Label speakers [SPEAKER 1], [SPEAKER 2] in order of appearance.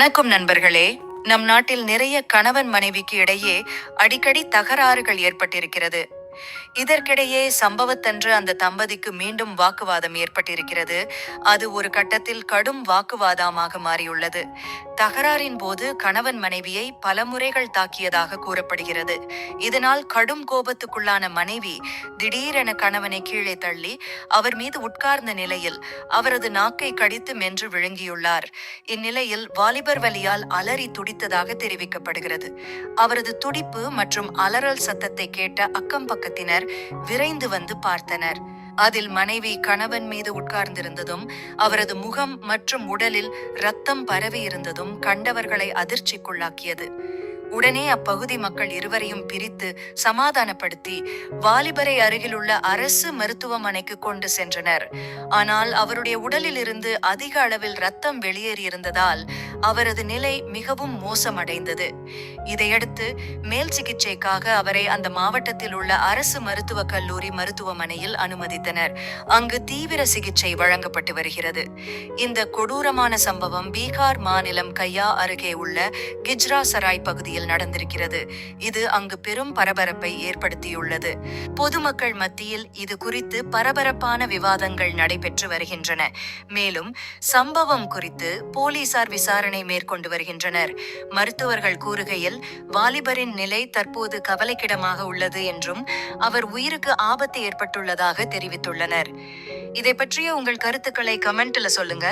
[SPEAKER 1] வணக்கம் நண்பர்களே. நம் நாட்டில் நிறைய கணவன் மனைவிக்கு இடையே அடிக்கடி தகராறுகள் ஏற்பட்டிருக்கிறது. இதற்கிடையே சம்பவத்தன்று அந்த தம்பதிக்கு மீண்டும் வாக்குவாதம் ஏற்பட்டிருக்கிறது. அது ஒரு கட்டத்தில் கடும் வாக்குவாதமாக மாறியுள்ளது. தகராறின் போது கணவன் மனைவியை பல முறைகள் தாக்கியதாக கூறப்படுகிறது. இதனால் கடும் கோபத்துக்குள்ளான மனைவி திடீரென கணவனை கீழே தள்ளி அவர் மீது உட்கார்ந்த நிலையில் அவரது நாக்கை கடித்து மென்று விழுங்கியுள்ளார். இந்நிலையில் வாலிபர் வலியால் அலறி துடித்ததாக தெரிவிக்கப்படுகிறது. அவரது துடிப்பு மற்றும் அலறல் சத்தத்தை கேட்ட அக்கம் குடும்பத்தினர் விரைந்து வந்து பார்த்தனர். அதில் மனைவி கணவன் மீது உட்கார்ந்திருந்ததும் அவரது முகம் மற்றும் உடலில் ரத்தம் பரவி இருந்ததும் கண்டவர்களை அதிர்ச்சிக்குள்ளாக்கியது. உடனே அப்பகுதி மக்கள் இருவரையும் பிரித்து சமாதானப்படுத்தி வாலிபரை அருகிலுள்ள அரசு மருத்துவமனைக்கு கொண்டு சென்றனர். ஆனால் அவருடைய உடலில் இருந்து அதிக அளவில் ரத்தம் வெளியேறியிருந்ததால் அவரது நிலை மிகவும் மோசமடைந்தது. இதையடுத்து மேல் சிகிச்சைக்காக அவரை அந்த மாவட்டத்தில் உள்ள அரசு மருத்துவக் கல்லூரி மருத்துவமனையில் அனுமதித்தனர். அங்கு தீவிர சிகிச்சை வழங்கப்பட்டு வருகிறது. இந்த கொடூரமான சம்பவம் பீகார் மாநிலம் கையா அருகே உள்ள கிஜ்ரா சராய் பகுதியில் பகுதியில் நடந்திருக்கிறது. இது அங்கு பெரும் பரபரப்பை ஏற்படுத்தியுள்ளது. பொதுமக்கள் மத்தியில் இது குறித்து பரபரப்பான விவாதங்கள் நடைபெற்று வருகின்றன. மேலும் சம்பவம் குறித்து போலீசார் விசாரணை மேற்கொண்டு வருகின்றனர். மருத்துவர்கள் கூறுகையில் வாலிபரின் நிலை தற்போது கவலைக்கிடமாக உள்ளது என்றும் அவர் உயிருக்கு ஆபத்து ஏற்பட்டுள்ளதாக தெரிவித்துள்ளனர். இதை பற்றிய உங்கள் கருத்துக்களை கமெண்ட்ல சொல்லுங்க.